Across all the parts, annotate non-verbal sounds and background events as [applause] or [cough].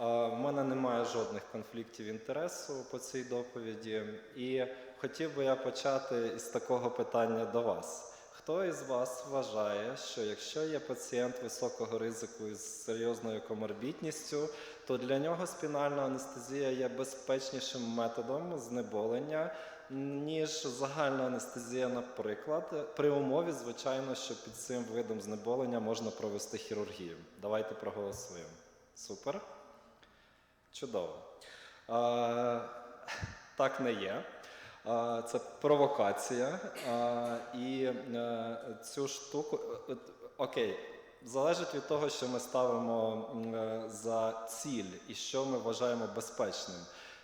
В мене немає жодних конфліктів інтересу по цій доповіді, і хотів би я почати із такого питання до вас. Хто із вас вважає, що якщо є пацієнт високого ризику із серйозною коморбідністю, то для нього спінальна анестезія є безпечнішим методом знеболення, ніж загальна анестезія, наприклад, при умові, звичайно, що під цим видом знеболення можна провести хірургію. Давайте проголосуємо. Супер. Чудово. А, так не є. А, Це провокація. А, І е, цю штуку. Окей, залежить від того, що ми ставимо е, за ціль і що ми вважаємо безпечним.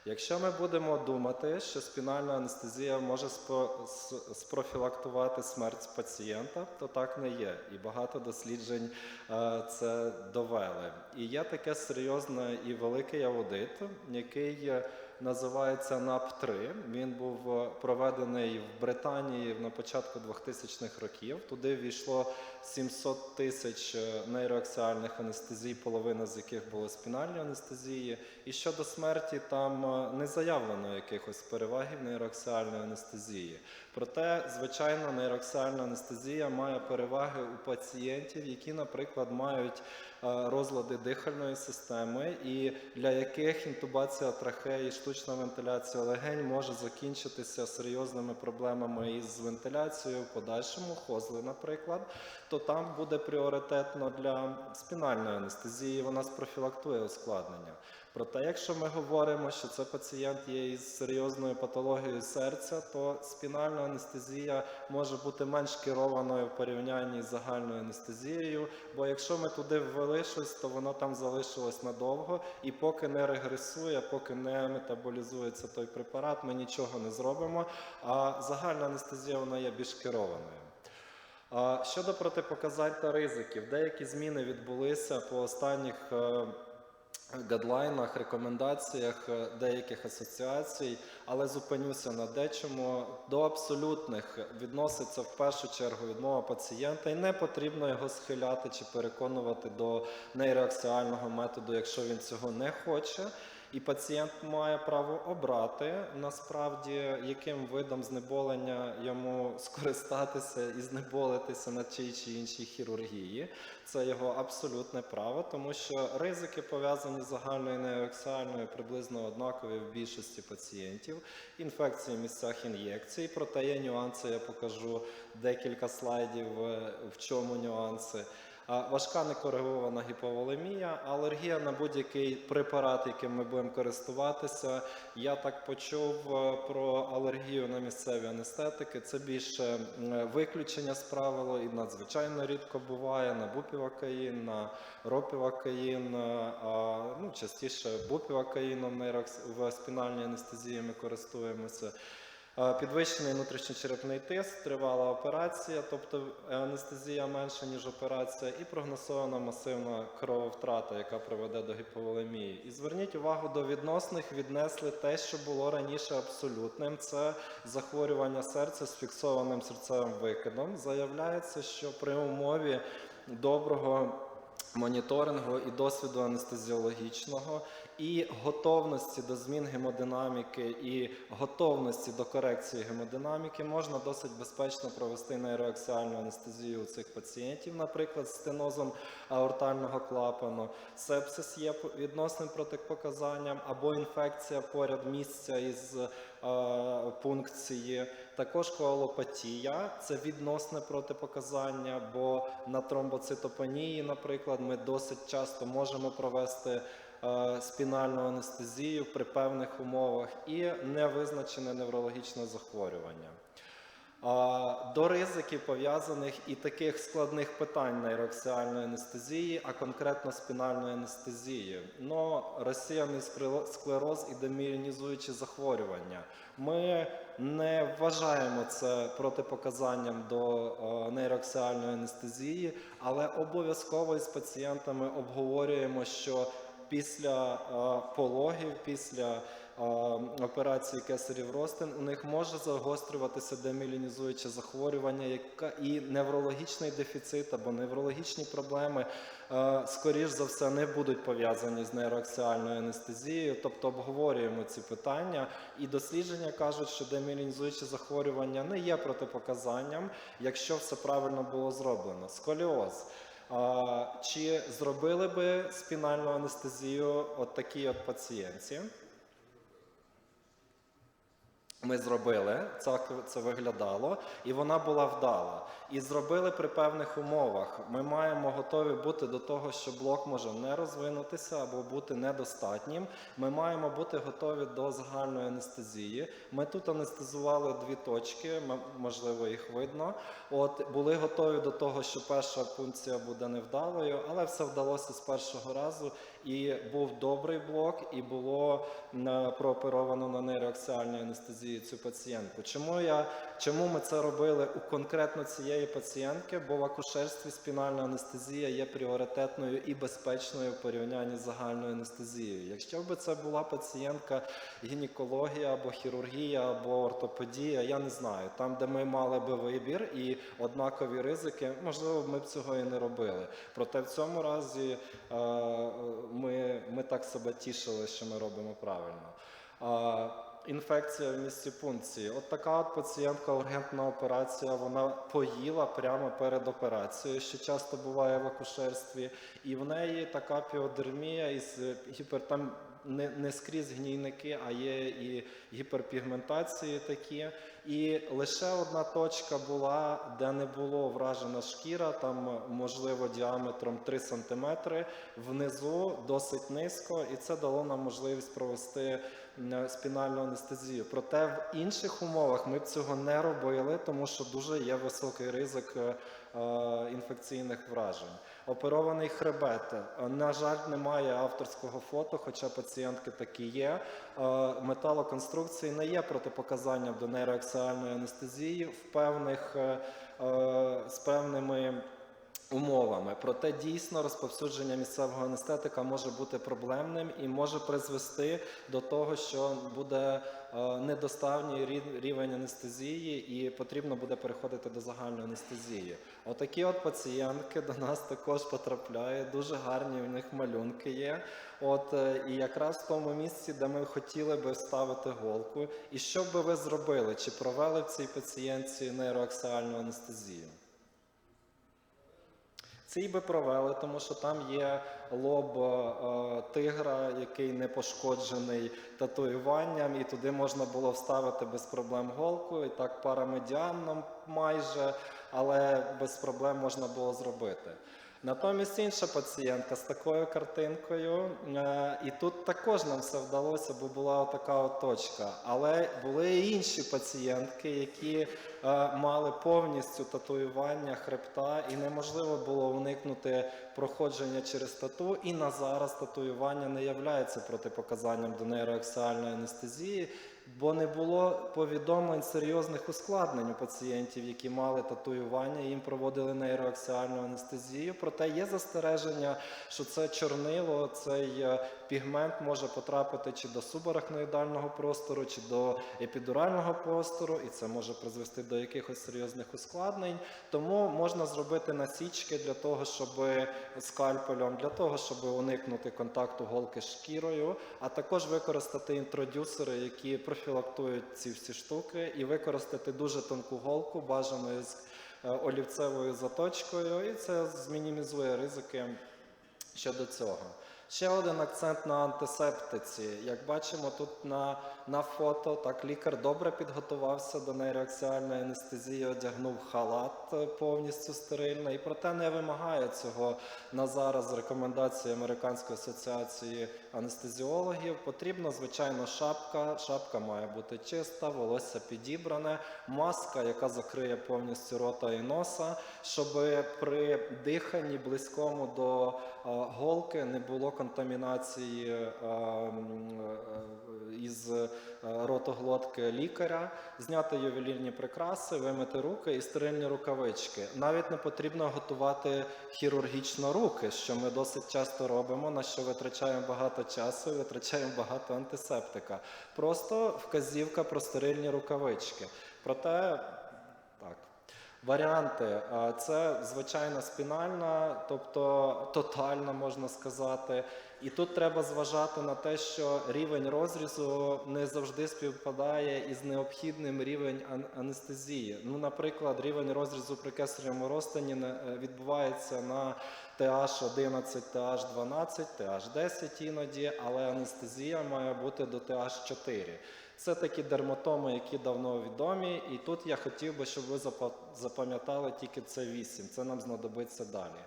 Якщо ми будемо думати, що спінальна анестезія може спро- спрофілактувати смерть пацієнта, то так не є. І багато досліджень е, це довели. І є таке серйозне і великий аудит, який е, називається НАП-3. Він був е, проведений в Британії на початку 2000-х років. Туди війшло 700 тисяч е, нейроаксіальних анестезій, половина з яких були спінальні анестезії. І щодо смерті там е, не заявлено якихось перевагів нейроаксіальної анестезії. Проте, звичайно, нейроаксіальна анестезія має переваги у пацієнтів, які, наприклад, мають розлади дихальної системи, і для яких інтубація трахеї, штучна вентиляція легень може закінчитися серйозними проблемами із вентиляцією, в подальшому хозли, наприклад, то там буде пріоритетно для спінальної анестезії, вона спрофілактує ускладнення. Проте, якщо ми говоримо, що це пацієнт є із серйозною патологією серця, то спінальна анестезія може бути менш керованою в порівнянні з загальною анестезією. Бо якщо ми туди ввели щось, то воно там залишилось надовго, і поки не регресує, поки не метаболізується той препарат, ми нічого не зробимо. А загальна анестезія вона є більш керованою. Щодо протипоказань та ризиків, деякі зміни відбулися по останніх е, гадлайнах, рекомендаціях е, деяких асоціацій, але зупинюся на дечому. До абсолютних відноситься в першу чергу відмова пацієнта, і не потрібно його схиляти чи переконувати до нейроаксіального методу, якщо він цього не хоче. І пацієнт має право обрати насправді, яким видом знеболення йому [laughs] скористатися і знеболитися на тій чи іншій хірургії. Це його абсолютне право, тому що ризики пов'язані з загальною неоексіальною приблизно однакові в більшості пацієнтів. Інфекції в місцях ін'єкцій, проте є нюанси. Я покажу декілька слайдів, е, в чому нюанси. Важка некоригована гіповолемія, алергія на будь-який препарат, яким ми будемо користуватися. Я так почув е, про алергію на місцеві анестетики. Це більше виключення з правила і надзвичайно рідко буває на бупівакаїн, на ропівакаїн, е, ну, частіше бупівакаїном нейрокс- в спінальній анестезії ми користуємося. Підвищений внутрішньочерепний тиск, тривала операція, тобто анестезія менша, ніж операція, і прогнозована масивна крововтрата, яка приведе до гіповолемії. І зверніть увагу до відносних віднесли те, що було раніше абсолютним. Це захворювання серця з фіксованим серцевим викидом. Заявляється, що при умові доброго моніторингу і досвіду анестезіологічного, і готовності до змін гемодинаміки, і готовності до корекції гемодинаміки можна досить безпечно провести нейроаксіальну анестезію у цих пацієнтів, наприклад, з стенозом аортального клапану. Сепсис є відносним протипоказанням або інфекція поряд місця із е, пункції. Також коалопатія це відносне протипоказання, бо на тромбоцитопенії, наприклад, ми досить часто можемо провести спінальну анестезію при певних умовах і невизначене неврологічне захворювання. До ризиків пов'язаних і таких складних питань нейроаксіальної анестезії, а конкретно спінальної анестезії. Ну, розсіяний склероз і деміелінізуючі захворювання. Ми не вважаємо це протипоказанням до е, нейроаксіальної анестезії, але обов'язково із пацієнтами обговорюємо, що після е, пологів, після е, операції кесарів ростин, у них може загострюватися демілінізуюче захворювання, і неврологічний дефіцит або неврологічні проблеми, е, скоріш за все, не будуть пов'язані з нейроаксіальною анестезією. Тобто обговорюємо ці питання. І дослідження кажуть, що демілінізуюче захворювання не є протипоказанням, якщо все правильно було зроблено. Сколіоз. Чи зробили би спінальну анестезію от такій от пацієнтці? Ми зробили, це, це виглядало, і вона була вдала. І зробили при певних умовах. Ми маємо готові бути до того, що блок може не розвинутися або бути недостатнім. Ми маємо бути готові до загальної анестезії. Ми тут анестезували дві точки, можливо, їх видно. От були готові до того, що перша пункція буде невдалою, але все вдалося з першого разу. І був добрий блок, і було м, прооперовано на нейроаксіальній анестезії цю пацієнтку. Чому я чому ми це робили у конкретно цієї пацієнтки? Бо в акушерстві спінальна анестезія є пріоритетною і безпечною в порівнянні з загальною анестезією. Якщо б це була пацієнтка гінекологія або хірургія або ортопедія, я не знаю, там, де ми мали би вибір і однакові ризики, можливо, ми б цього і не робили. Проте в цьому разі е, ми, ми так себе тішили, що ми робимо правильно. А, Інфекція в місці пункції. От така от пацієнтка, ургентна операція, вона поїла прямо перед операцією, що часто буває в акушерстві, і в неї така піодермія із гіпер там не, не скрізь гнійники, а є і гіперпігментації такі. І лише одна точка була, де не було вражена шкіра, там можливо діаметром 3 см, внизу досить низько, і це дало нам можливість провести спінальну анестезію. Проте в інших умовах ми б цього не робили, тому що дуже є високий ризик е, е, інфекційних вражень. Оперований хребет. Е, На жаль, немає авторського фото, хоча пацієнтки такі є. Е, Металоконструкції не є протипоказанням до нейроаксіальної анестезії в певних, е, з певними умовами. Проте дійсно розповсюдження місцевого анестетика може бути проблемним і може призвести до того, що буде е, недоставній рівень анестезії, і потрібно буде переходити до загальної анестезії. Отакі от пацієнтки до нас також потрапляють. Дуже гарні у них малюнки є. От е, і якраз в тому місці, де ми хотіли би вставити голку. І що би ви зробили? Чи провели в цій пацієнтці нейроаксіальну анестезію? Цей би провели, тому що там є лоб е, тигра, який не пошкоджений татуюванням, і туди можна було вставити без проблем голку, і так парамедіаном майже, але без проблем можна було зробити. Натомість інша пацієнтка з такою картинкою, е, і тут також нам все вдалося, бо була така точка. Але були і інші пацієнтки, які е, мали повністю татуювання хребта, і неможливо було уникнути проходження через тату. І на зараз татуювання не являється протипоказанням до нейроаксіальної анестезії, бо не було повідомлень серйозних ускладнень у пацієнтів, які мали татуювання, їм проводили нейроаксіальну анестезію. Проте є застереження, що це чорнило, цей е, пігмент може потрапити чи до субарахноїдального простору, чи до епідурального простору, і це може призвести до якихось серйозних ускладнень. Тому можна зробити насічки для того, щоб скальпелем, для того, щоб уникнути контакту голки з шкірою, а також використати інтродюсери, які профілактують ці всі штуки, і використати дуже тонку голку, бажано з е, олівцевою заточкою, і це змінімізує ризики щодо цього. Ще один акцент на антисептиці. Як бачимо тут на, на фото, так лікар добре підготувався до нейроаксіальної анестезії, одягнув халат е, повністю стерильний, і проте не вимагає цього на зараз рекомендації Американської асоціації анестезіологів. Потрібна, звичайно, шапка. Шапка має бути чиста, волосся підібране, маска, яка закриє повністю рота і носа, щоб при диханні близькому до е, голки не було контамінації е, е, із е, ротоглотки лікаря, зняти ювелірні прикраси, вимити руки і стерильні рукавички. Навіть не потрібно готувати хірургічно руки, що ми досить часто робимо, на що витрачаємо багато часу витрачаємо багато антисептика. Просто вказівка про стерильні рукавички. Проте так. Варіанти це звичайна спінальна, тобто тотальна, можна сказати. І тут треба зважати на те, що рівень розрізу не завжди співпадає із необхідним рівень анестезії. Ну, наприклад, рівень розрізу при кесаревому розтині е, відбувається на TH11, TH12, TH10 іноді, але анестезія має бути до TH4. Це такі дерматоми, які давно відомі, і тут я хотів би, щоб ви запам'ятали тільки це 8. Це нам знадобиться далі.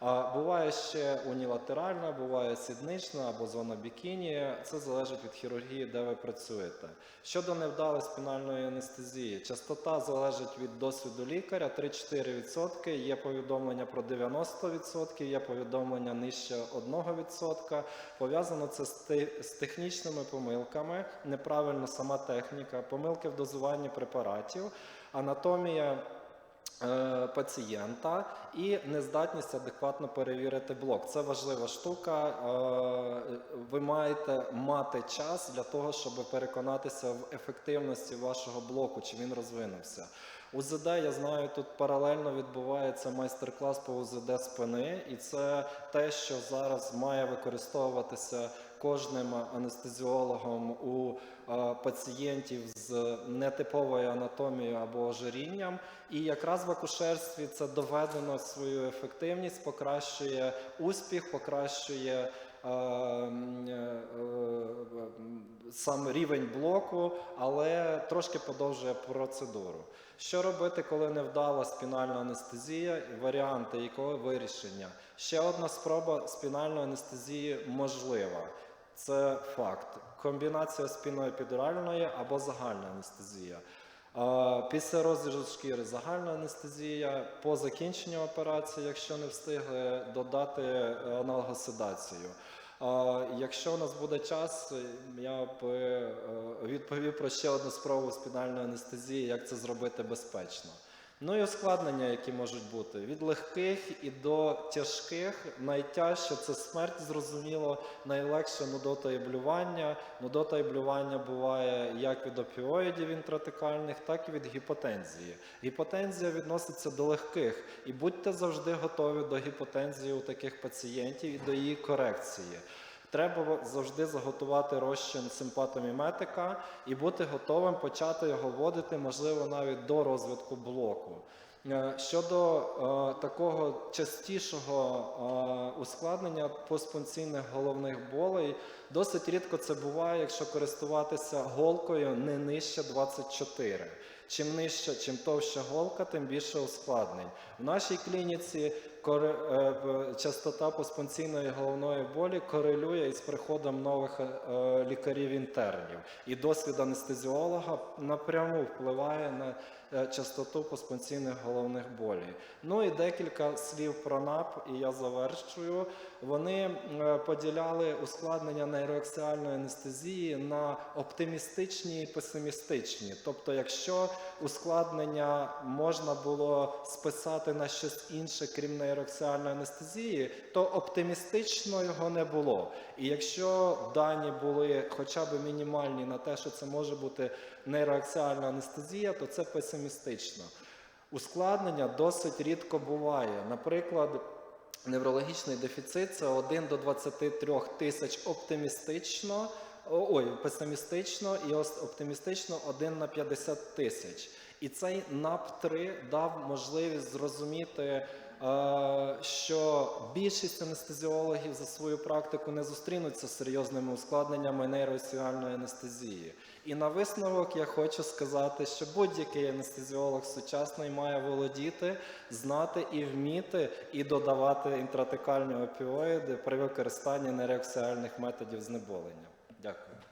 А буває ще унілатеральна, буває сіднична або зона бікіні. Це залежить від хірургії, де ви працюєте. Щодо невдалої спінальної анестезії, частота залежить від досвіду лікаря 3-4%. Є повідомлення про 90%, є повідомлення нижче 1%. Пов'язано це з, те- з технічними помилками, неправильна сама техніка, помилки в дозуванні препаратів, анатомія пацієнта і нездатність адекватно перевірити блок. Це важлива штука. Е, Ви маєте мати час для того, щоб переконатися в ефективності вашого блоку, чи він розвинувся. УЗД, я знаю, тут паралельно відбувається майстер-клас по УЗД спини, і це те, що зараз має використовуватися кожним анестезіологом у е, пацієнтів з нетиповою анатомією або ожирінням. І якраз в акушерстві це доведено свою ефективність, покращує успіх, покращує сам рівень блоку, але трошки подовжує процедуру. Що робити, коли невдала спінальна анестезія? Варіанти якого вирішення? Ще одна спроба спінальної анестезії можлива. Це факт. Комбінація спіноепідуральної або загальна анестезія. Після розрізу шкіри загальна анестезія. По закінченню операції, якщо не встигли, додати е, аналгоседацію. А, Якщо у нас буде час, я би е, відповів про ще одну спробу спінальної анестезії, як це зробити безпечно. Ну і ускладнення, які можуть бути від легких і до тяжких. Найтяжче це смерть, зрозуміло, найлегше нудота і блювання. Нудота і блювання буває як від опіоїдів інтратекальних, так і від гіпотензії. Гіпотензія відноситься до легких, і будьте завжди готові до гіпотензії у таких пацієнтів і до її корекції. Треба завжди заготувати розчин симпатоміметика і бути готовим почати його вводити, можливо, навіть до розвитку блоку. Е, Щодо е, такого частішого е, ускладнення постпункційних головних болей, досить рідко це буває, якщо користуватися голкою не нижче 24. Чим нижча, чим товща голка, тим більше ускладнень. В нашій клініці частота постпункційної головної болі корелює із приходом нових е, лікарів-інтернів. І досвід анестезіолога напряму впливає на е, частоту постпункційних головних болей. Ну і декілька слів про НАП, і я завершую. Вони е, поділяли ускладнення нейроаксіальної анестезії на оптимістичні і песимістичні. Тобто, якщо ускладнення можна було списати на щось інше, крім нейроаксіальної анестезії, то оптимістично його не було. І якщо дані були хоча б мінімальні на те, що це може бути нейроаксіальна анестезія, то це песимістично. Ускладнення досить рідко буває. Наприклад, неврологічний дефіцит це 1 до 23 тисяч оптимістично, ой, песимістично і оптимістично 1 на 50 тисяч. І цей НАП-3 дав можливість зрозуміти, що більшість анестезіологів за свою практику не зустрінуться з серйозними ускладненнями нейроосіальної анестезії. І на висновок я хочу сказати, що будь-який анестезіолог сучасний має володіти, знати і вміти і додавати інтратекальні опіоїди при використанні нереакціальних методів знеболення. Дякую.